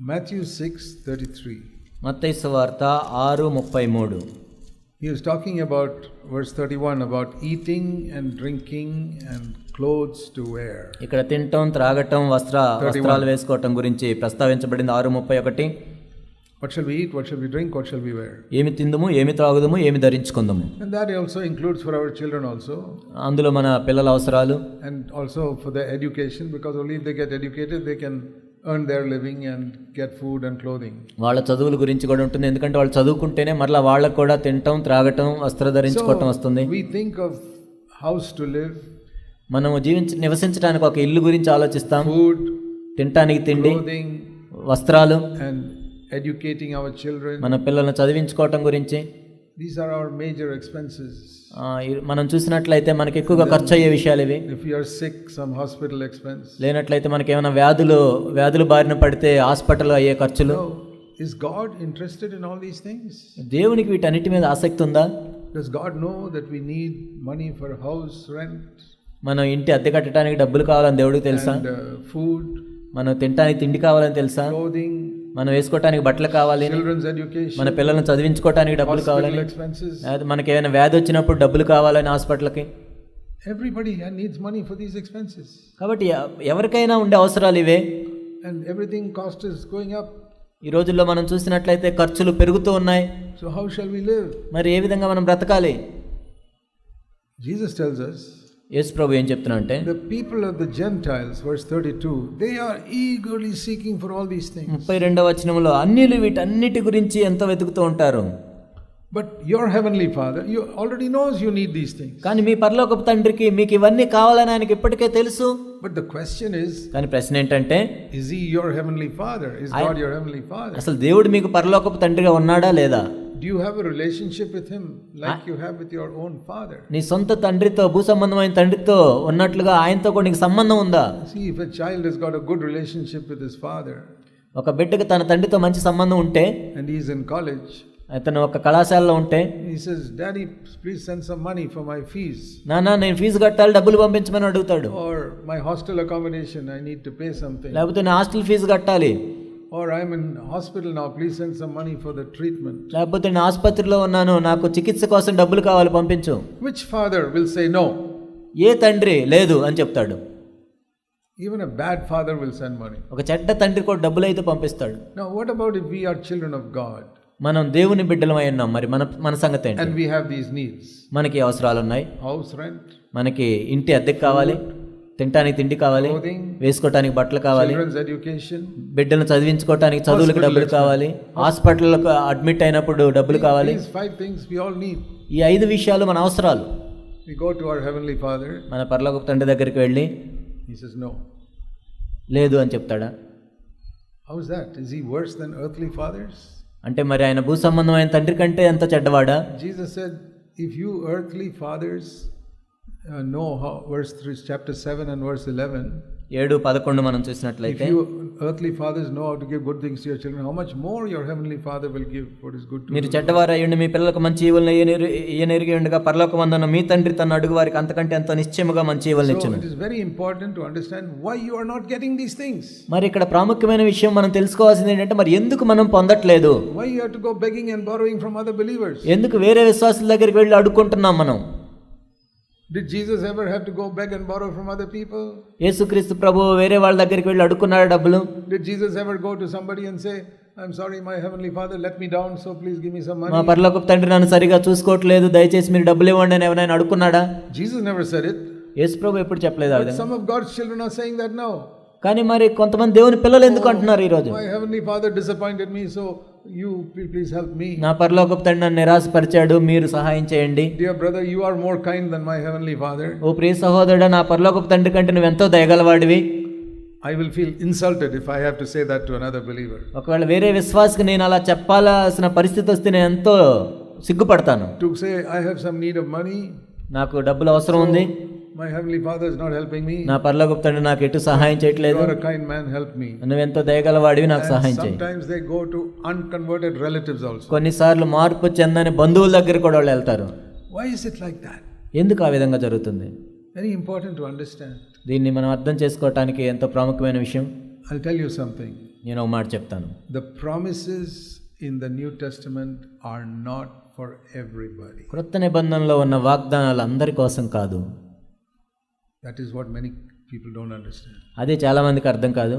Matthew 6 33. మత్తయి వార్త ఆరు ముప్పై మూడు He is talking about verse 31 about eating and drinking and clothes to wear. ఇక్కడ తినటం త్రాగటం వస్త్ర వస్త్రాలు వేసుకోవటం గురించి ప్రస్తావించబడింది ఆరు ముప్పై ఒకటి What shall we eat? What shall we drink? What shall we wear? ఏమి తిందుము ఏమి త్రాగుదము ఏమి ధరించుకుందాము And that also includes for our children also, అందులో మన పిల్లల అవసరాలు and also for their education, because only if they get educated, they can earn their living and get food and clothing. వాళ్ళ చదువుల గురించి కూడా ఉంటుంది. ఎందుకంటే వాళ్ళు చదువుకుంటేనే మరలా వాళ్ళకు కూడా తినటం త్రాగటం వస్త్ర ధరించుకోవటం వస్తుంది. we think of house to live, మనం జీవించి నివసించడానికి ఒక ఇల్లు గురించి ఆలోచిస్తాం. Food, తినటానికి తిండి clothing, వస్త్రాలు and educating our children. మన పిల్లల్ని చదివించుకోవటం గురించి. These are our major expenses మనం చూసినట్లయితే మనకి ఎక్కువగా ఖర్చు అయ్యే విషయాలు ఇవి. If you are sick some hospital expense లేనట్లయితే మనకి ఏమైనా వ్యాధులు వ్యాధులు బారిన పడితే హాస్పిటల్ అయ్యే ఖర్చులు. Is God interested in all these things దేవునికి వీటన్నిటి మీద ఆసక్తి ఉందా? Does God know that we need money for house rent మనం ఇంటి అద్దె కట్టడానికి డబ్బులు కావాలని దేవుడికి తెలుసా? ఫుడ్ మనం తినడానికి తిండి కావాలని తెలుసా? క్లోదింగ్ మనం వేసుకోవటానికి బట్టలు కావాలి మన పిల్లలను చదివించుకోవటానికి డబ్బులు కావాలని మనకి ఏమైనా వ్యాధి వచ్చినప్పుడు డబ్బులు కావాలని హాస్పిటల్కి. Everybody needs money for these expenses కాబట్టి ఎవరికైనా ఉండే అవసరాలు ఇవే. And everything cost is going up ఈ రోజుల్లో మనం చూసినట్లయితే ఖర్చులు పెరుగుతూ ఉన్నాయి. So how shall we live మరి ఏ విధంగా మనం బ్రతకాలి? జీసస్ టెల్స్ అస్ యేసు ప్రభు ఏం చెప్తున్నాడంటే the people of the gentiles verse 32 they are eagerly seeking for all these things 32 వచనములో అన్నిలు వీటన్నిటి గురించి ఎంత వెతుకుతూ ఉంటారు? But your heavenly father you already knows you need these things కానీ మీ పరలోక తండ్రికి మీకు ఇవన్నీ కావాలని ఆయనకి ఇప్పటికే తెలుసు. బట్ ద క్వశ్చన్ ఇస్ కానీ ప్రశ్న ఏంటంటే is he your heavenly father is God your heavenly father అసలు దేవుడు మీకు పరలోకపు తండ్రిగా ఉన్నాడా లేదా? నీ సొంత తండ్రితో భూ సంబంధమైన తండ్రితో ఉన్నట్లుగా ఆయనతో కూడా నీకు సంబంధం ఉందా? See if child he's got good relationship with his father ఒక బిడ్డకి తన తండ్రితో మంచి సంబంధం ఉంటే అండ్ ఈస్ ఇన్ కాలేజ్ అతను ఒక కళాశాలలో ఉంటే daddy please send some money for my fees నా నేను ఫీజు కట్టాలి డబ్బులు పంపించమని అడుగుతాడు. Or my hostel accommodation I need to pay something లేకపోతే నా హాస్టల్ ఫీజు కట్టాలి. Or I'm in hospital now, please send some money for the treatment. లేకపోతే నేను ఆసుపత్రిలో ఉన్నాను నాకు చికిత్స కోసం డబ్బులు కావాలి పంపించు Which father will say no? ఏ తండ్రి లేదు అని చెప్తాడు Even a bad father will send money. ఒక చెడ్డ తండ్రి కూడా డబ్బులు అయితే పంపిస్తాడు Now, what about if we are children of God మనం దేవుని బిడ్డలమై ఉన్నాం మరి మన మన సంగతి ఏంటి and we have these needs? మనకి అవసరాలు ఉన్నాయి House rent, మనకి ఇంటి అద్దెకి కావాలి తింటానికి తిండి కావాలి వేసుకోవటానికి బట్టలు కావాలి బిడ్డను చదివించుకోవటానికి చదువులకు డబ్బులు కావాలి హాస్పిటల్కు అడ్మిట్ అయినప్పుడు డబ్బులు కావాలి. ఈ ఐదు విషయాలు మన అవసరాలు. మన పర్లోక తండ్రి దగ్గరికి వెళ్ళి నో లేదు అని చెప్తాడా? How's that is he worse than earthly fathers అంటే మరి ఆయన భూ సంబంధమైన తండ్రి కంటే ఎంత చెడ్డవాడా? Jesus said if you earthly fathers uh, know how, verse 3, chapter 7 and verse 11, ఏడు పదకొండు మనం if చూసినట్లయితే you earthly fathers know how to give good things to your children, how much more your heavenly Father will give what is good to మీరు? చెడ్డవారు అయ్యండి మీ పిల్లలకు మంచి ఈవులను ఈయనెరిగి ఉండగా పరలోక వందన మీ తండ్రి తన అడుగు వారికి అంతకంటే ఎంతో నిశ్చయముగా మంచి ఈవులను So ఇచ్చును it is very important to understand why you are not getting these things. మరి ఇక్కడ ప్రాముఖ్యమైన విషయం మనం తెలుసుకోవాల్సింది ఏంటంటే మరి ఎందుకు మనం పొందట్లేదు Why you have to go begging and borrowing from other believers. ఎందుకు వేరే విశ్వాసుల దగ్గరికి వెళ్ళి అడుక్కుంటున్నాం మనం did Jesus ever have to go back and borrow from other people Yesu Kristu ప్రభు వేరే వాళ్ళ దగ్గరికి వెళ్ళి అడుక్కున్నాడు డబ్బులు? Did Jesus ever go to somebody and say I am sorry my heavenly father let me down so please give me some మా పరలోక తండ్రి నన్ను సరిగా చూసుకోవట్లేదు దయచేసి మీరు డబ్బులు ఇవ్వండి అని ఎవరైనా అడుక్కున్నాడా? Jesus never said it Yesu ప్రభు ఎప్పుడు చెప్పలేదు ఆ విధంగా. Some of God's children are saying that now కానీ మరి కొంతమంది దేవుని పిల్లలు ఎందుకు అంటున్నారు ఈ రోజు my heavenly father disappointed me so you please, please help me. నా పరలోకపు తండ్రి నన్ను నిరాశపరిచాడు మీరు సహాయం చేయండి Dear brother, you are more kind than my heavenly Father. ఓ ప్రియ సహోదరుడా నా పరలోకపు తండ్రి కంటే నువ్వు ఎంతో దయగలవాడివి I will feel insulted if I have to say that to another believer. ఒకవేళ వేరే విశ్వాసకి నేను అలా చెప్పాల్సిన పరిస్థితి వస్తే నేను ఎంతో సిగ్గుపడతాను To say, I have some need of money, నాకు డబ్బులు అవసరం ఉంది my heavenly Father is not helping me. నా పరలోకపు తండ్రి నాకు ఎటు సహాయం చేయట్లేదు are a kind man, help me. నువ్వెంతో దయగలవాడివి నాకు సహాయం చేయి sometimes they go to unconverted relatives also. కొన్నిసార్లు మార్పు చెందని బంధువుల దగ్గర కూడా వాళ్ళు వెళ్తారు Why is it like that? ఎందుకు ఆ విధంగా జరుగుతుంది Very important to understand. దీన్ని మనం అర్థం చేసుకోవటానికి ఎంతో ప్రాముఖ్యమైన విషయం I'll tell you something. నేను ఒక మాట చెప్తాను The promises in the New Testament are not for everybody. క్రొత్త నిబంధనలో ఉన్న వాగ్దానాలు అందరి కోసం కాదు that is what many people don't understand అదే చాలా మందికి అర్థం కాదు.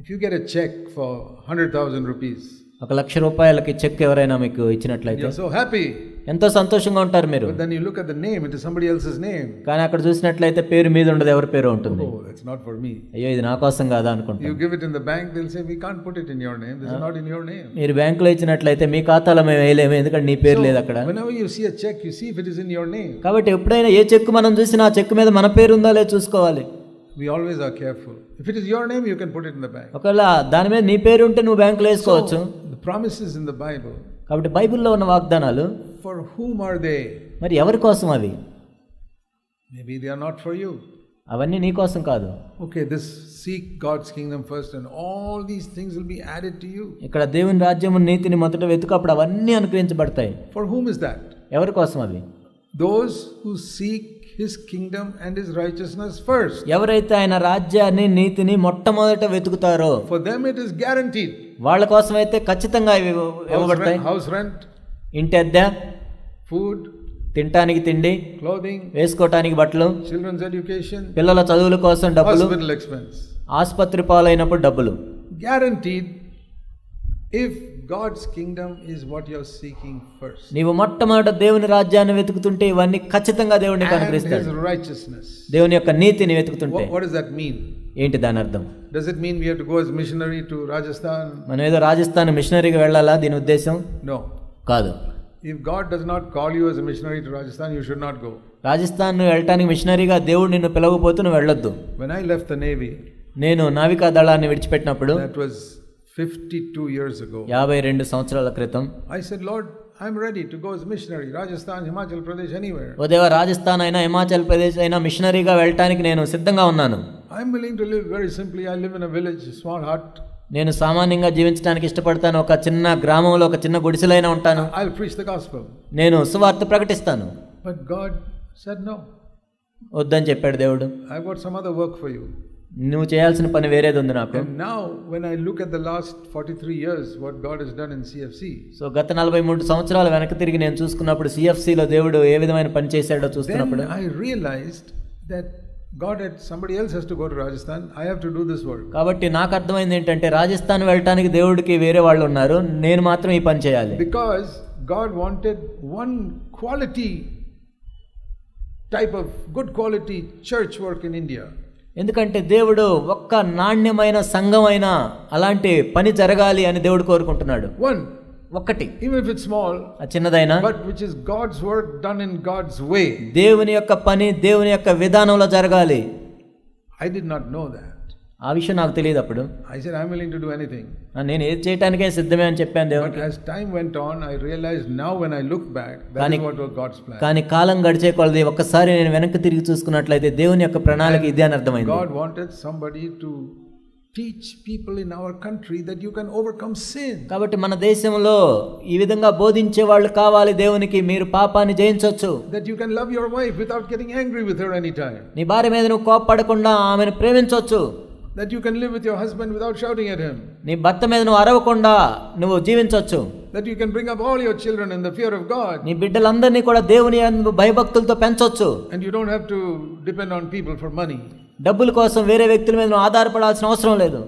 If you get cheque for hundred thousand rupees ఒక లక్ష రూపాయలకి చెక్ ఎవరైనా మీకు ఇచ్చినట్లయితే సో హ్యాపీ ఎంతో సంతోషంగా ఉంటారు మీరు then you look at the name, it is somebody else's name. కానీ అక్కడ చూసినట్లయితే పేరు మీద ఉండదు ఎవరి పేరు ఉంటుంది Oh, that's not for me. అయ్యో ఇది నా కోసం కాదా అనుకుంటా You give it in the bank, they'll say, We can't put it in your name. This is not in your name. మీరు బ్యాంకులో ఇచ్చినట్లయితే మీ ఖాతాలో మేము వేయలేము ఎందుకంటే నీ పేరు లేదు అక్కడ Whenever you see a check, you see if it is in your name. కాబట్టి ఎప్పుడైనా ఏ చెక్ మనం చూసినా ఆ చెక్ మీద మన పేరు ఉందా లేదు చూసుకోవాలి We always are careful. If it is your name, you can put it in the bank. ఒకవేళ దాని మీద నీ పేరు ఉంటే నువ్వు బ్యాంకులో వేసుకోవచ్చు The promises in the Bible, కాబట్టి బైబిల్లో ఉన్న వాగ్దానాలు for whom are they? మరి ఎవరి కోసం అవి Maybe they are not for you. అవన్నీ నీ కోసం కాదు Okay, this seek God's kingdom first, and all these things will be added to you. ఇక్కడ దేవుని రాజ్యము నీతిని మొదట వెతుకు అప్పుడు అవన్నీ అనుగ్రహించబడతాయి For whom is that? ఎవరి కోసం అవి Those who seek his kingdom and his righteousness first. ఎవరైతే ఆయన రాజ్యాన్ని నీతిని మొట్టమొదట వెతుకుతారో For them, it is guaranteed. వాళ్ళ కోసం అయితే ఖచ్చితంగా ఇవ్వబడతాయి rent, house rent, ఇంటి అద్దె ఫుడ్ తినటానికి తిండి క్లోదింగ్ వేసుకోవటానికి బట్టలు చిల్డ్రన్స్ ఎడ్యుకేషన్ పిల్లల చదువుల కోసం డబ్బులు ఎక్స్పెన్స్ ఆసుపత్రి పాలైనప్పుడు డబ్బులు. Guarantee if God's kingdom is what your seeking first నీవు మొట్టమొదట దేవుని రాజ్యాన్ని వెతుకుతుంటే ఇవన్నీ ఖచ్చితంగా దేవుని అనుగ్రహిస్తాడు రైచియస్నెస్ దేవుని యొక్క నీతిని వెతుకుతుంటే. వాట్ ఇస్ దట్ మీన్ ఏంటి దాని అర్థం? Does it mean we have to go as missionary to Rajasthan మనం ఏదో రాజస్థాన్ మిషనరీగా వెళ్ళాలా దీని ఉద్దేశం? నో కాదు. If God does not call you as missionary to Rajasthan you should not go Rajasthan నువ్వు వెళ్ళటానికి మిషనరీగా దేవుడు నిన్ను పిలవకపోతే నువ్వు వెళ్ళొద్దు. When I left the navy నేను నావికా దళాన్ని విడిచిపెట్టినప్పుడు that was fifty two years ago యాభై రెండు సంవత్సరాల క్రితం I said Lord I'm ready to go as missionary Rajasthan Himachal Pradesh anywhere ఉదయ రాజస్థాన్ అయినా హిమాచల్ ప్రదేశ్ అయినా మిషనరీగా వెళ్ళటానికి నేను సిద్ధంగా ఉన్నాను. I'm willing to live very simply I live in a village small hut నేను సామాన్యంగా జీవించడానికి ఇష్టపడతాను. ఒక చిన్న గ్రామంలో ఒక చిన్న గుడిసెలైనా ఉంటాను. Gospel. నేను సువార్త ప్రకటిస్తాను. God said, No, వద్దని చెప్పాడు దేవుడు. Other work for you. నువ్వు చేయాల్సిన పని వేరేది ఉంది నాకు. Now, when I look at the last 43 years, what God has done in CFC, so గత నలభై మూడు సంవత్సరాలు వెనక్కి తిరిగి నేను చూసుకున్నప్పుడు సిఎఫ్సిలో దేవుడు ఏ విధమైన పని చేశాడో చూస్తున్నప్పుడు then I realized got at somebody else he's to go to Rajasthan I have to do this word కాబట్టి నాకు అర్థమైంది ఏంటంటే రాజస్థాన్ వెళ్ళటానికి దేవుడికి వేరే వాళ్ళు ఉన్నారు. నేను మాత్రం ఈ పని చేయాలి. Because God wanted one quality type of good quality church work in India ఎందుకంటే దేవుడు ఒక్క నాణ్యమైన సంఘమైన అలాంటి పని జరగాలి అని దేవుడు కోరుకుంటున్నాడు. వన్ ఒకటి. ఈవెన్ ఇఫ్ ఇట్ స్మాల్ ఆ చిన్నదైనా. But which is God's work done in God's way దేవుని యొక్క పని దేవుని యొక్క విధానంలో జరగాలి. I did not know that ఆ విషయం నాకు తెలియదు అప్పుడు. I said I willing to do anything నేను ఏది చేయడానికే సిద్ధమే అని చెప్పాను దేవుని but as time went on I realize now when I look back that is what was God's plan కానీ కాలం గడిచే కొలది ఒక్కసారి నేను వెనక్కి తిరిగి చూసుకున్నట్లయితే దేవుని యొక్క ప్రణాళిక ఇదే అని అర్థమైంది. God wanted somebody to teach people in our country that you can overcome sin. కాబట్టి మన దేశంలో ఈ విధంగా బోధించే వాళ్ళు కావాలి దేవునికి మీరు పాపాన్ని జయించవచ్చు That you can love your wife without getting angry with her anytime. నీ భార్య మీద నువ్వు కోప్పడకుండా ఆమెను ప్రేమించవచ్చు That you can live with your husband without shouting at him. నీ భర్త మీద నువ్వు అరవకుండా నువ్వు జీవించవచ్చు That you can bring up all your children in the fear of God. నీ బిడ్డలందరినీ కూడా దేవుని యందు భయభక్తులతో పెంచొచ్చు And you don't have to depend on people for money. డబ్బుల కోసం వేరే వ్యక్తుల మీద ఆధారపడాల్సిన అవసరం లేదు.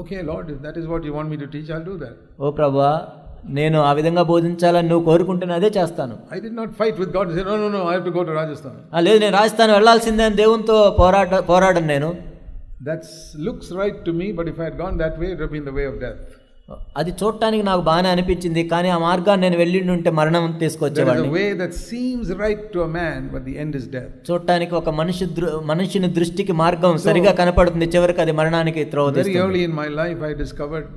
Okay lord that is what you want me to teach I'll do that ఓ ప్రభువా నేను ఆ విధంగా బోధించాలని నువ్వు కోరుకుంటున్నా అదే చేస్తాను. I did not fight with God no no no I have to go to Rajasthan ఆ లేదు నేను రాజస్థాన్ వెళ్ళాల్సిందే అని దేవునితో పోరాడ పోరాడను నేను. That's looks right to me but if I had gone that way it would be in the way of death అది చూడటానికి నాకు బాగానే అనిపించింది కానీ ఆ మార్గాన్ని నేను వెళ్ళిండి ఉంటే మరణం తీసుకొచ్చేవాడిని but the end is death. చూడటానికి ఒక మనిషి దృ మనుషుని దృష్టికి మార్గం సరిగా కనపడుతుంది చివరికి అది మరణానికి త్రోవ discovered,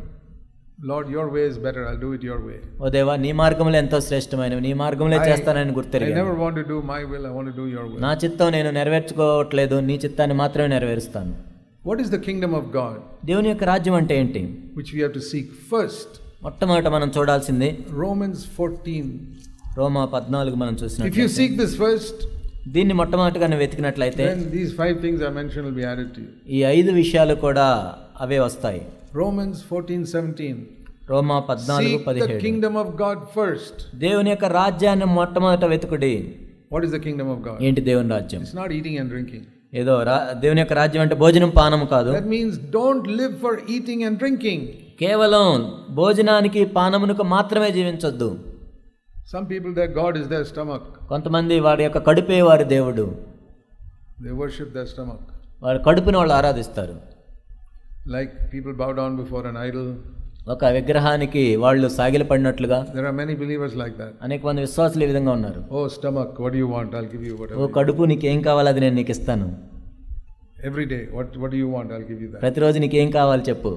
Lord, your way is better. I'll do it your way. ఓ దేవా నీ మార్గంలో ఎంతో శ్రేష్టమైనవి నీ మార్గంలో చేస్తానని I want to do your will. నా చిత్తం నేను నెరవేర్చుకోవట్లేదు నీ చిత్తాన్ని మాత్రమే నెరవేరుస్తాను what is the kingdom of God దేవుని యొక్క రాజ్యం అంటే ఏంటి? Which we have to seek first మొట్టమొదట మనం చూడాల్సింది రోమన్స్ ఫోర్టీన్ రోమా పద్నాలుగు మనం చూసిన if you seek this first దీన్ని మొట్టమొదటిగా వెతికినట్లయితే these five things I mention ఈ ఐదు విషయాలు కూడా అవే వస్తాయి. రోమన్స్ ఫోర్టీన్ సెవెంటీన్ రోమా పద్నాలుగు పదిహేను కింగ్డమ్ ఆఫ్ గాడ్ ఫస్ట్ దేవుని యొక్క రాజ్యాన్ని మొట్టమొదట వెతుకుడి. What is the kingdom of God ఏంటి దేవుని రాజ్యం? It's not eating and drinking ఏదో దేవుని యొక్క రాజ్యం అంటే భోజనం పానము కాదు. That means don't live for eating and drinking కేవలం భోజనానికి పానమునకు మాత్రమే జీవించొద్దు. Some people they God is their stomach కొంతమంది వారి యొక్క కడుపే వారి దేవుడు. దే వర్షిప్ దేర్ స్టమక్ వారి కడుపుని వాళ్ళు ఆరాధిస్తారు. Like people bow down before an idol ఒక విగ్రహానికి వాళ్ళు సాగిలపడినట్లుగా There are many believers like that. అనేక మంది విశ్వాసులు ఈ విధంగా ఉన్నారు Oh, stomach, what do you want? I'll give you oh whatever. కడుపు నీకేం కావాలి అది నేను నీకు ఇస్తాను Every day, what, what do you want? I'll give you that. ప్రతిరోజు నీకేం కావాలి చెప్పు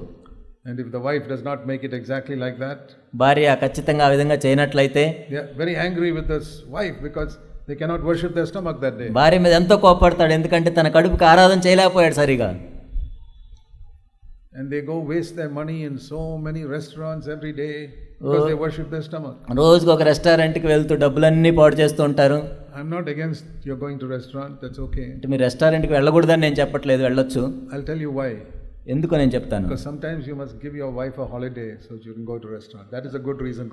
And if the wife does not make it exactly like that, భార్య ఖచ్చితంగా ఆ విధంగా చేయనట్లయితే they are very angry with this wife because they cannot worship their stomach that day. భార్య మీద ఎంతో కోపడతాడు ఎందుకంటే తన కడుపుకి ఆరాధన చేయలేకపోయాడు సరిగా And they go waste their money in so many restaurants every day because they worship their stomach. రోజుకి ఒక రెస్టారెంట్కి వెళ్తూ డబ్బులన్నీ పాడు చేస్తూ ఉంటారు I'm not against you're going to restaurant, that's okay. అంటే మీరు రెస్టారెంట్కి వెళ్ళకూడదని నేను చెప్పట్లేదు వెళ్ళొచ్చు I'll tell you why. ఎందుకో నేను చెప్తాను.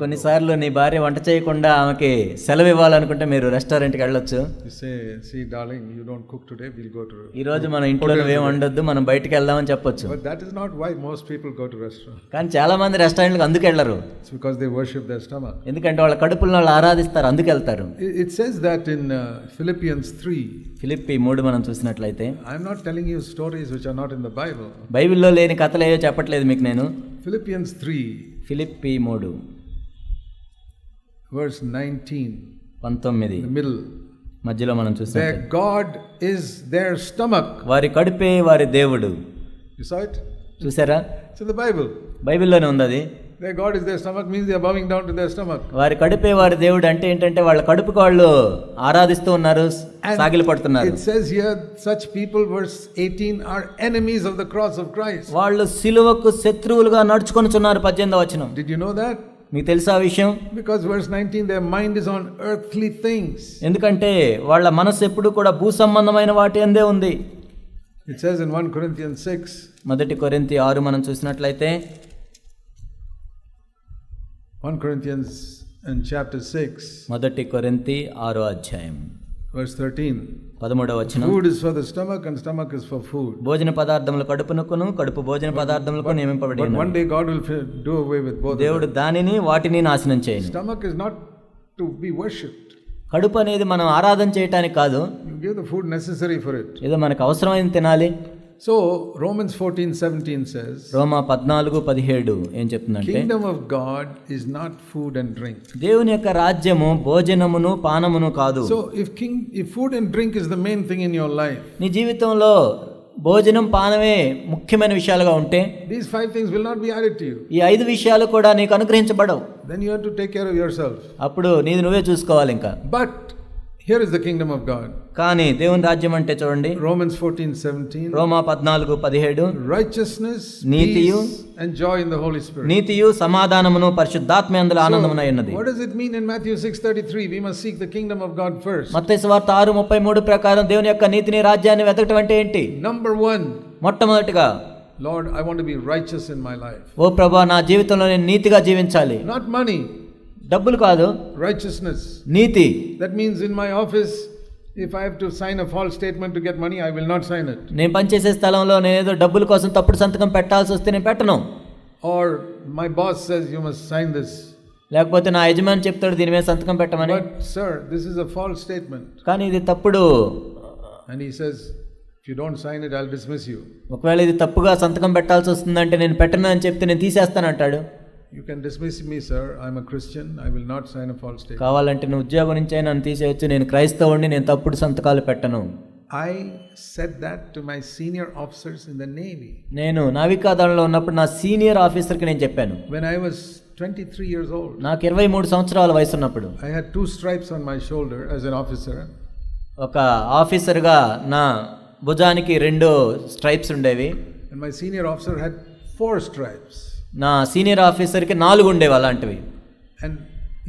కొన్నిసార్లు నీ భార్య వంట చేయకుండా ఆమెకి సెలవు ఇవ్వాలనుకుంటే మీరు రెస్టారెంట్కి వెళ్ళొచ్చు. ఈ రోజు మన ఇంట్లో ఏం ఉండొద్దు మనం బయటకు వెళ్దామని చెప్పొచ్చు. కానీ చాలా మంది రెస్టారెంట్కి అందుకు వెళ్ళరు. ఎందుకంటే వాళ్ళ కడుపులను వాళ్ళు ఆరాధిస్తారు అందుకు వెళ్తారు. It says that in Philippians three Philippi మూడు మనం చూసినట్లయితే I'm not telling you stories which are not in the Bible బైబిల్లో లేని కథలు ఏవో చెప్పట్లేదు మీకు నేను. ఫిలిపియన్స్ త్రీ ఫిలిప్పి మూడు వర్స్ నైన్టీన్ పంతొమ్మిది. మిల్ మధ్యలో మనం చూస్తే గాడ్ ఇస్ దేర్ స్టమక్ వారి కడుపే వారి దేవుడు. చూసారా? సో ద బైబుల్ బైబిల్లోనే ఉంది అది God is their stomach means they bowing down to their stomach వారి కడుపే వారి దేవుడు అంటే ఏంటంటే వాళ్ళ కడుపు కాళ్ళు ఆరాధిస్తూ ఉన్నారు సాగిలి పడుతున్నారు. It says here such people verse 18 are enemies of the cross of Christ వాళ్ళు సిలువకు శత్రువులుగా నడుచుకొనుచున్నారు 18వ వచనం. డిడ్ యు నో దట్ మీకు తెలుసా విషయం? Because verse 19 they mind is on earthly things ఎందుకంటే వాళ్ళ మనసు ఎప్పుడు కూడా భూ సంబంధమైన వాటి అందే ఉంది. ఇట్ సేస్ ఇన్ 1 కొరింథియన్ 6 మొదటి కొరింథీ 6 మనం చూసినట్లయితే 1 Corinthians and chapter 6, మొదటి కొరింతి ఆరో అధ్యాయం verse 13. పదమూడవ వచనం Food is for the stomach and stomach is for food. భోజన పదార్థములు కడుపునకును కడుపు భోజన పదార్థములకు నియమింపబడి But one day God will do away with both. దేవుడు దానిని వాటిని నాశనం. చేయను Stomach is not to be worshipped. కడుపు అనేది మనం ఆరాధన చేయటానికి కాదు give the food necessary for it. ఏదో మనకు అవసరమైంది తినాలి So Romans 14 17 says, రోమా పద్నాలుగు పదిహేడు ఏం చెప్తుందంటే Kingdom of God is not food and drink. దేవుని యొక్క రాజ్యము భోజనమును పానమును కాదు So if king if food and drink is the main thing in your life, నీ జీవితంలో భోజనం పానమే ముఖ్యమైన విషయాలుగా ఉంటే these five things will not be added to you. ఈ ఐదు విషయాలు కూడా నీకు అనుగ్రహించబడవు Then you have to take care of yourself. అప్పుడు నీది నువ్వే చూసుకోవాలి ఇంకా But here is the kingdom of God కానీ దేవుని రాజ్యం అంటే చూడండి. రోమన్స్ ఫోర్టీన్ సెవెంటీన్ రోమా పద్నాలుగు పదిహేడు. Righteousness నీతియు and joy in the Holy Spirit నీతియు సమాధానము పరిశుద్ధాత్మ అందులో ఆనందమునై ఉన్నది. What does it mean in Matthew we must seek the kingdom of God first మాత్రమే ఆరు ముప్పై మూడు ప్రకారం దేవుని యొక్క నీతిని రాజ్యాన్ని వెతకడం అంటే ఏంటి? నంబర్ వన్ మొట్టమొదటిగా Lord I want to be righteous in my life ఓ ప్రభువా నా జీవితంలో నేను నీతిగా జీవించాలి. నాట్ మనీ డబ్బులు కాదు righteousness. NITI That means in my office, if I have to sign a false statement to get money, I will not sign it. నేను పనిచేసే స్థలంలో నేను ఏదో డబ్బుల కోసం తప్పుడు సంతకం పెట్టాల్సి వస్తే నేను పెట్టను Or my boss says you must sign this. లేకపోతే నా యజమాని చెప్తాడు దీని మీద సంతకం పెట్టమని But, sir, this is a false statement. కానీ ఇది తప్పుడు And he says, if you don't sign it, I'll dismiss you. ఒకవేళ ఇది తప్పుగా సంతకం పెట్టాల్సి వస్తుందంటే నేను పెట్టను అని చెప్తే నేను తీసేస్తానంటాడు You can dismiss me, sir. I'm a Christian. I will not sign a false statement. కావాలంటే నువ్వు ఉద్యోగం నుంచే నన్ను తీసేయచ్చు నేను క్రైస్తవుడిని నేను తప్పుడు సంతకాలు పెట్టను I said that to my senior officers in the Navy. నేను నావికాదళంలో ఉన్నప్పుడు నా సీనియర్ ఆఫీసర్కి నేను చెప్పాను When I was 23 years old, నాకు ఇరవై మూడు సంవత్సరాల వయసు ఉన్నప్పుడు I had two stripes on my shoulder as an officer. ఒక ఆఫీసర్గా నా భుజానికి రెండు స్ట్రైప్స్ ఉండేవి And my senior officer had four stripes. నా సీనియర్ ఆఫీసర్కి నాలుగు ఉండేవి అలాంటివి. And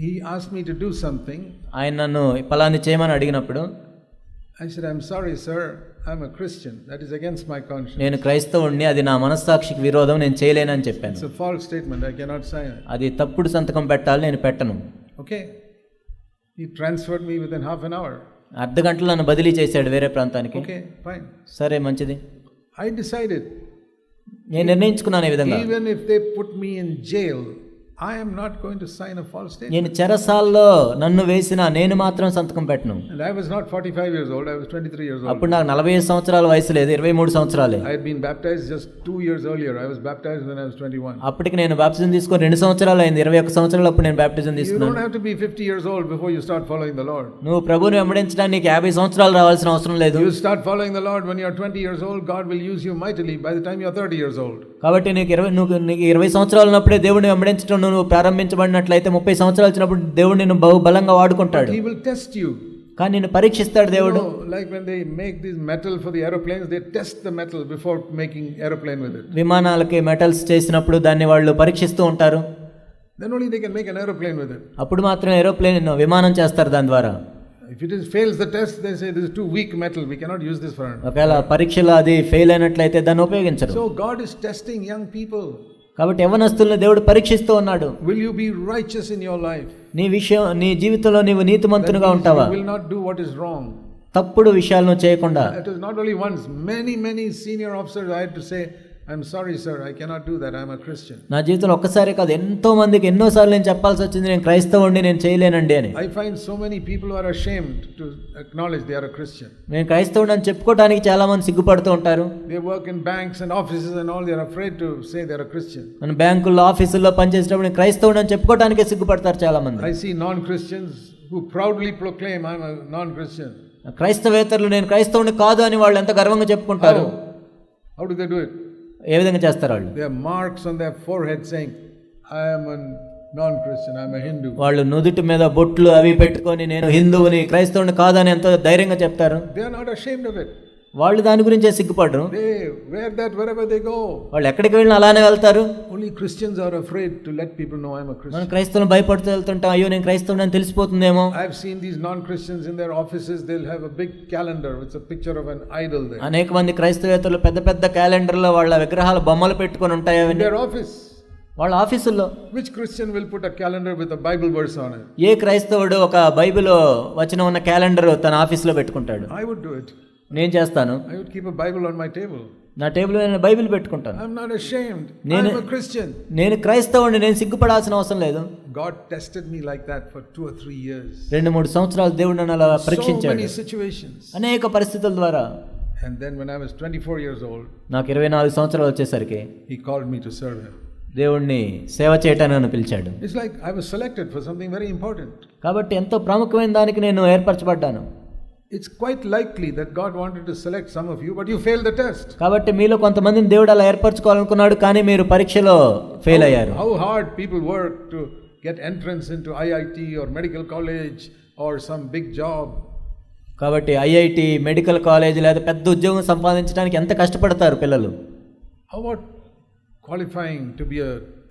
he as me to do something ఆయన నన్ను పలాన్ని చేయమని అడిగినప్పుడు I sir I'm sorry sir I'm a Christian that is against my conscience నేను క్రైస్తవుణ్ణి అది నా మనస్సాక్షికి విరోధం నేను చేయలేనని చెప్పాను. So false statement I cannot sign అది తప్పుడు సంతకం పెట్టాలి నేను పెట్టను. Okay he transferred me within half an hour అర్ధ గంటలో నన్ను బదిలీ చేశాడు వేరే ప్రాంతానికి. ఓకే ఫైన్ సరే మంచిది. ఐ డిసైడెడ్ నేను నిర్ణయించుకున్నాను ఈ విధంగా. Even if they put me in jail I am not going to sign a false statement. నేను చెరసాల్లో నన్ను వేసిన నేను మాత్రం సంతకం పెట్టను And I was not 45 years old, I was 23 years old. అప్పుడు నాకు నలభై ఐదు సంవత్సరాల వయసు లేదు ఇరవై మూడు సంవత్సరాలే I had been baptized just two years earlier. I was baptized when I was 21. అప్పటికి నేను బాప్టిజం తీసుకొని రెండు సంవత్సరాలు అయింది ఇరవై ఒక్క సంవత్సరాలు అప్పుడు నేను బాప్టిజం You తీసుకున్నాను don't have to be 50 years old before you start following the Lord. నువ్వు ప్రభుని వెంబడించడానికి నీకు యాభై సంవత్సరాలు రావాల్సిన అవసరం లేదు You start following the Lord when you're 20 years old, God will use you mightily by the time you're 30 years old. కాబట్టి నీకు ఇరవై నువ్వు నీకు ఇరవై సంవత్సరాలు ఉన్నప్పుడే దేవుడిని వెంబడించడం నువ్వు ప్రారంభించబడినట్లయితే ముప్పై సంవత్సరాలు వచ్చినప్పుడు దేవుడు నిన్ను బహు బలంగా వాడుకుంటాడు He will test you. కానీ నిన్ను పరీక్షిస్తాడు దేవుడు like when they make this metal for the aeroplanes, they test the metal before making aeroplane with it. విమానాలకి మెటల్స్ చేసినప్పుడు దాన్ని వాళ్ళు పరీక్షిస్తూ ఉంటారు Then only they can make an aeroplane with it. అప్పుడు మాత్రం ఏరోప్లేన్ విమానం చేస్తారు దాని ద్వారా If it is fails the test, they say this is too weak metal. We cannot use this for. an-" ఒకవేళ పరీక్షలో అది ఫెయిల్ అయినట్లయితే దాన్ని ఉపయోగించరు So God is testing young people. కాబట్టి యవనస్తులను దేవుడు పరీక్షిస్తూ ఉన్నాడు. Will you be righteous in your life నీ విషయం నీ జీవితంలో నీవు నీతిమంతునిగా ఉంటావా? Will not do what is wrong తప్పుడు విషయాలను చేయకుండా. It is not only once many many senior officers I to say I'm sorry, sir, I cannot do that. I'm a Christian. నా జీవితంలో ఒక్కసారి కాదు ఎంతో మందికి ఎన్నోసార్లు నేను చెప్పాల్సి వచ్చింది నేను క్రైస్తవుండి నేను చేయలేనండి అని I find so many people who are ashamed to acknowledge they are a Christian. నేను క్రైస్తవుడు అని చెప్పుకోవడానికి చాలా మంది సిగ్గుపడుతూ ఉంటారు They work in banks and offices and all, they are afraid to say they're a Christian. మన బ్యాంకుల్లో ఆఫీసుల్లో పనిచేసేటప్పుడు నేను క్రైస్తవుడు అని చెప్పుకోవడానికే సిగ్గుపడతారు చాలా మంది I see non Christians who proudly proclaim, I'm a non Christian. క్రైస్తవేతరులు నేను క్రైస్తవుని కాదు అని వాళ్ళు ఎంత గర్వంగా చెప్పుకుంటారు How? How do they do it? ఏ విధంగా చేస్తారు వాళ్ళు? Marks on their forehead saying I am an non Christian I am Hindu వాళ్ళు నుదుటి మీద బొట్లు అవి పెట్టుకొని నేను హిందువుని క్రైస్తవుని కాదని ఎంత ధైర్యంగా చెప్తారు. They are not ashamed of it వాళ్ళు దాని గురించే సిగ్గుపడరు. వేర్ దట్ వెర్ వాళ్ళు ఎక్కడికి వెళ్ళినా అలానే వెళ్తారు. Only Christians are afraid to let people know I am మనం క్రైస్తవులను భయపడుతూ వెళ్తుంటాం అయ్యో నేను క్రైస్తవుని అని తెలిసిపోతుందేమో. I seen these non Christians in their offices they will have calendar with picture of an idol అనేక మంది క్రైస్తవేతలు పెద్ద పెద్ద క్యాలెండర్లో వాళ్ళ విగ్రహాల బొమ్మలు పెట్టుకొని ఉంటాయి ఇన్ ఆఫీస్ వాళ్ళ ఆఫీసుల్లో. Which Christian will put a calendar with a Bible words on ఏ క్రైస్తవుడు ఒక బైబిల్ వచ్చిన ఉన్న క్యాలెండర్ తన ఆఫీసులో పెట్టుకుంటాడు? ఐ వుడ్ డూ ఇట్ నేను చేస్తాను I would keep a Bible on my table. నా టేబుల్ మీద నేను బైబిల్ పెట్టుకుంటాను not ashamed. Nene- I'm a Christian. నేను క్రైస్తవుడిని నేను సిగ్గుపడాల్సిన అవసరం లేదు God tested me like that for two or three years. రెండు మూడు సంవత్సరాలు దేవుడు నన్ను అలా పరీక్షించాడు situations. అనేక పరిస్థితుల ద్వారా And then when I was 24 years old, నాకు ఇరవై నాలుగు సంవత్సరాలు వచ్చేసరికి He called me to serve Him. దేవుణ్ణి సేవ చేయటానికి నన్ను పిలిచాడు It's like I was selected for something very important. కాబట్టి ఎంతో ప్రాముఖ్యమైన దానికి నేను ఏర్పరచబడ్డాను it's quite likely that God wanted to select some of you but you fail the test కాబట్టి మీలో కొంతమందిని దేవుడు అలా ఏర్పరచుకోవాలనుకున్నాడు కానీ మీరు పరీక్షలో ఫెయిల్ అయ్యారు. How hard people work to get entrance into IIT or medical college or some big job కాబట్టి ఐఐటి మెడికల్ కాలేజ్ లేదా పెద్ద ఉద్యోగం సంపాదించడానికి ఎంత కష్టపడతారు పిల్లలు? How about qualifying to be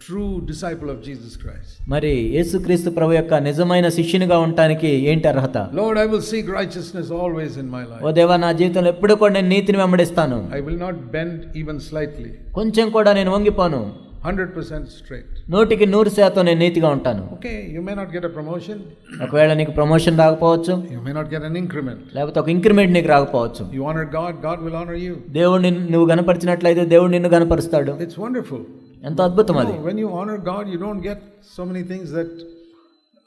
true disciple of Jesus Christ మరి యేసు క్రీస్తు ప్రభు యొక్క నిజమైన శిష్యునిగా ఉండడానికి ఏంటి అర్హత? Lord I will seek righteousness always in my life ఓ దేవా నా జీవితంలో ఎప్పుడూ కూడా నేను నీతిని వెంబడిస్తాను. I will not bend even slightly కొంచెం కూడా నేను వంగిపోను. హండ్రెడ్ పర్సెంట్ స్ట్రెయిట్ నోటికి నూరు శాతం నేను నీతిగా ఉంటాను. Okay you may not get a promotion ఒకవేళ నీకు ప్రమోషన్ రాకపోవచ్చు. You may not get an increment లేకపోతే ఒక ఇంక్రిమెంట్ నీకు రాకపోవచ్చు. You honour God God will honour you దేవుడు నిన్ను నువ్వు గణపరిచినట్లయితే దేవుడు నిన్ను గణపరుస్తాడు ఇట్స్ వండర్ఫుల్ ఎంత అద్భుతం అది. When you honour God you don't get so many things that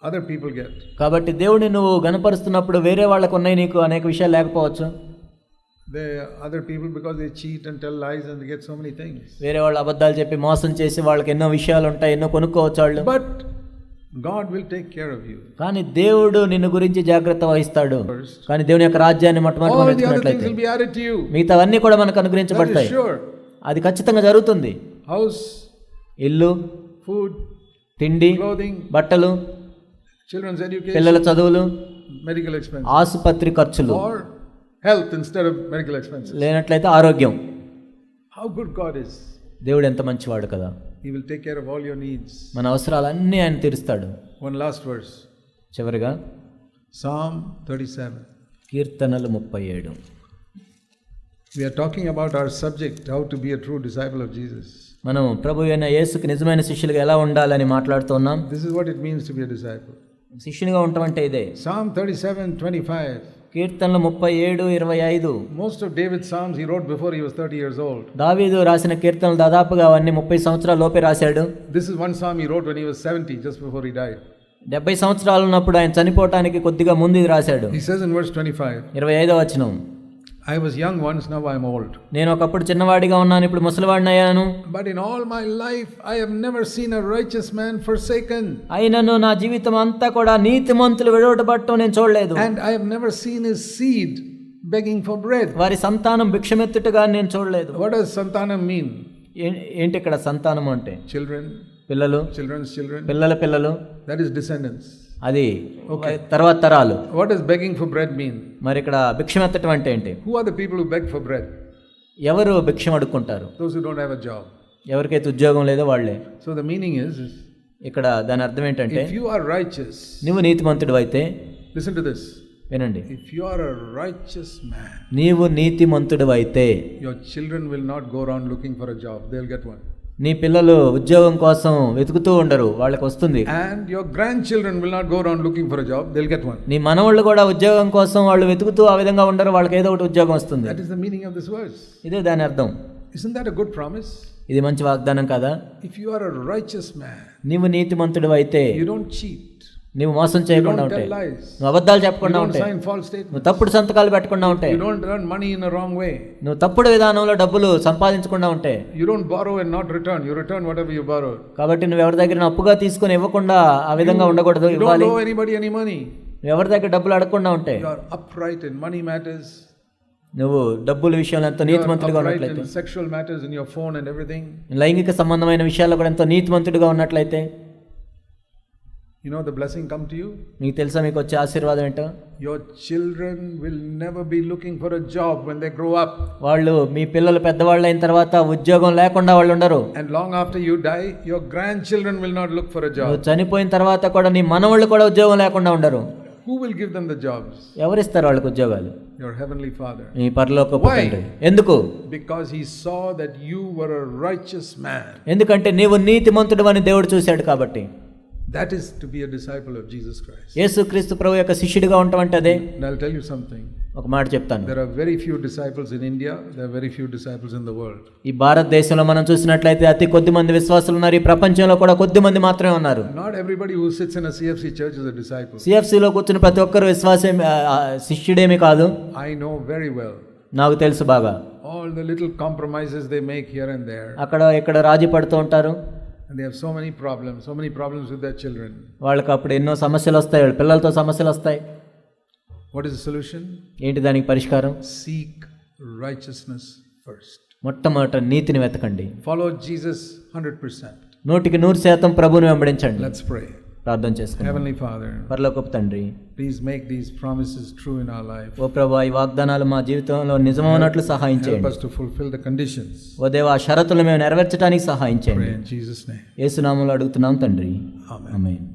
other people get కాబట్టి దేవుడిని నువ్వు గణపరుస్తున్నప్పుడు వేరే వాళ్ళకు ఉన్నాయి నీకు అనేక విషయాలు లేకపోవచ్చు. They other people because they cheat and tell lies and get so many things వేరే వాళ్ళ అబద్ధాలు చెప్పి మోసం చేసి వాళ్ళకి ఎన్నో విషయాలు ఉంటాయి ఎన్నో కొనుక్కోవచ్చు వాళ్ళు. But God will take care of you కానీ దేవుడు నిన్ను గురించి జాగ్రత్త వహిస్తాడు. కానీ దేవుని యొక్క రాజ్యాన్ని మిగతావన్నీ కూడా మనకు అనుగ్రహించబడతాయి. అది ఖచ్చితంగా జరుగుతుంది. హౌస్ ఇల్లు ఫుడ్ తిండి క్లోదింగ్ బట్టలు చిల్డ్రన్స్ పిల్లల చదువులు మెడికల్ ఎక్స్పెన్స్ ఆసుపత్రి ఖర్చులు. Health instead of medical expense లేనట్లయితే ఆరోగ్యం. హౌ గుడ్ గాడ్ ఇస్ దేవుడు ఎంత మంచివాడు కదా. He will take care of all your needs మన అవసరాలన్నీ ఆయన తీరుస్తాడు. వన్ లాస్ట్ వర్డ్స్ చివరిగా సామ్ థర్టీ సెవెన్ కీర్తనలు ముప్పై ఏడు. Are talking about our subject how to be a true disciple of Jesus మనం ప్రభు అయిన యేసుకు నిజమైన శిష్యులుగా ఎలా ఉండాలని మాట్లాడుతున్నాం? This is what it means to be a disciple శిష్యునిగా ఉండటం అంటే ఇదే సామ్ 37 కీర్తనలు ముప్పై ఏడు ఇరవై ఐదు. Most of David songs he wrote before was thirty years old దావీదు రాసిన కీర్తనలు దాదాపుగా అవన్నీ ముప్పై సంవత్సరాల లోపే రాశాడు. This is one song he wrote when was seventy just before he die డెబ్బై సంవత్సరాలు ఉన్నప్పుడు ఆయన చనిపోవటానికి కొద్దిగా ముందు ఇది రాశాడు. ఈ సెజన్ వర్స్ ట్వంటీ ఫైవ్ ఇరవై ఐదో వచ్చినాం I was young once now I'm old నేను ఒకప్పుడు చిన్నవాడిగా ఉన్నాను ఇప్పుడు ముసలివాడిని అయ్యాను. But in all my life I have never seen a righteous man forsaken అయినను నా జీవితం అంతా కూడా నీతి మంతులు విడవడబట్టు నేను చూడలేదు. And I have never seen his seed begging for bread వారి సంతానం భిక్షమెత్తుటగా నేను చూడలేదు. వాట్ డస్ సంతానం మీన్ ఏంటి ఇక్కడ సంతానం అంటే? చిల్డ్రన్ పిల్లలు. చిల్డ్రన్స్ చిల్డ్రన్ పిల్లల పిల్లలు. దట్ ఇస్ డిసెండెన్స్ అది ఓకే తర్వాత తరాలు. What is begging for bread mean మరి ఇక్కడ భిక్షం ఎత్తటం అంటే ఏంటి? Who are the people who beg for bread ఎవరు భిక్షం అడుక్కుంటారు? Those who don't have a job ఎవరికైతే ఉద్యోగం లేదో వాళ్ళే. సో ద మీనింగ్ ఇస్ ఇక్కడ దాని అర్థం ఏంటంటే ఇఫ్ యు ఆర్ రైచస్ నీవు నీతిమంతుడు అయితే లిసన్ టు దిస్ వినండి. If you are a righteous man నీవు నీతిమంతుడు అయితే your children will not go around looking for a job they will get one నీ పిల్లలు ఉద్యోగం కోసం వెతుకుతూ ఉండరు వాళ్ళకి వస్తుంది And your grandchildren will not go around looking for a job. They'll get one. నీ మనవాళ్ళు కూడా ఉద్యోగం కోసం వాళ్ళు వెతుకుతూ ఆ విధంగా ఉండరు వాళ్ళకి ఏదో ఒకటి ఉద్యోగం వస్తుంది That is the meaning of this verse. ఇదే దాని అర్థం Isn't that a good promise? ఇది మంచి వాగ్దానం కదా If you are a righteous man, నీవు నీతిమంతుడు అయితే you don't cheat, నువ్వు మోసం చేయకుండా ఉంటే నువ్వు అబద్ధాలు చెప్పకుండా ఉంటే నువ్వు తప్పుడు సంతకాలు పెట్టకుండా ఉంటే నువ్వు తప్పుడు విధానంలో డబ్బులు సంపాదించకుండా ఉంటే కాబట్టి నువ్వు ఎవరి దగ్గర అప్పుగా తీసుకుని ఇవ్వకుండా ఆ విధంగా ఉండకూడదు ఎవరి దగ్గర డబ్బులు అడగకుండా ఉంటే మనీ మ్యాటర్స్ నువ్వు డబ్బులు విషయంలో ఎంతో నీతిమంతుడిగా ఉన్నట్లయితే లైంగిక సంబంధమైన విషయాల్లో కూడా ఎంతో నీతిమంతుడిగా ఉన్నట్లయితే You know the blessing come to you? మీకు తెలుసా మీకు వచ్చే ఆశీర్వాదం ఏంటో Your children will never be looking for a job when they grow up. వాళ్ళు మీ పిల్లలు పెద్దవాళ్ళు అయిన తర్వాత ఉద్యోగం లేకుండా వాళ్ళు ఉండరు And long after you die, your grandchildren will not look for a నువ్వు job. చనిపోయిన తర్వాత కూడా నీ మనవాళ్ళు కూడా ఉద్యోగం లేకుండా ఉండరు Who will give them the jobs? ఎవరిస్తారు వాళ్ళకి ఉద్యోగాలు Your heavenly Father. నీ పరలోకపు? తండ్రి ఎందుకు Because he saw that you were a righteous man. ఎందుకంటే నీవు నీతిమంతుడు అని దేవుడు చూశాడు కాబట్టి that is to be a disciple of Jesus Christ యేసుక్రీస్తు ప్రభు యొక్క శిష్యుడిగా ఉండటం అంటే అదే? ఐల్ టెల్ యు సంథింగ్ ఒక మాట చెప్తాను. There are very few disciples in India there are very few disciples in the world ఈ భారతదేశంలో మనం చూసినట్లయితే అతి కొద్ది మంది విశ్వాసులు ఉన్నారు ఈ ప్రపంచంలో కూడా కొద్ది మంది మాత్రమే ఉన్నారు. Not everybody who sits in a CFC church is a disciple CFC లో కూర్చున్న ప్రతి ఒక్కరు విశ్వాసే శిష్యుడేమీ కాదు. ఐ నో వెరీ వెల్ నాకు తెలుసు బాబా all the little compromises they make here and there అక్కడ ఇక్కడ రాజీ పడుతూ ఉంటారు. వాళ్ళకి అప్పుడు ఎన్నో సమస్యలు వస్తాయి వాళ్ళ పిల్లలతో సమస్యలు వస్తాయి. వాట్ ఇస్ సొల్యూషన్ ఏంటి దానికి పరిష్కారం? సీక్ రైచస్నెస్ ఫస్ట్ మొట్టమొదట నీతిని వెతకండి. ఫాలో జీసస్ హండ్రెడ్ పర్సెంట్ నూటికి నూరు శాతం ప్రభుని వెంబడించండి. లెట్స్ ప్రే ప్రార్థన చేసుకుందాం. ఫాదర్ పరలోకపు తండ్రి please make these promises true in our life ఓ ప్రభు ఈ వాగ్దానాలు మా జీవితంలో నిజమైనట్లు సహాయం చేయండి. ఫస్ట్ ఫుల్ఫిల్ ద కండిషన్స్ ఓ దేవా షరతులు మేము నెరవేర్చడానికి సహాయం చేయండి. యేసు నామములో అడుగుతున్నాం తండ్రి. ఆమేన్.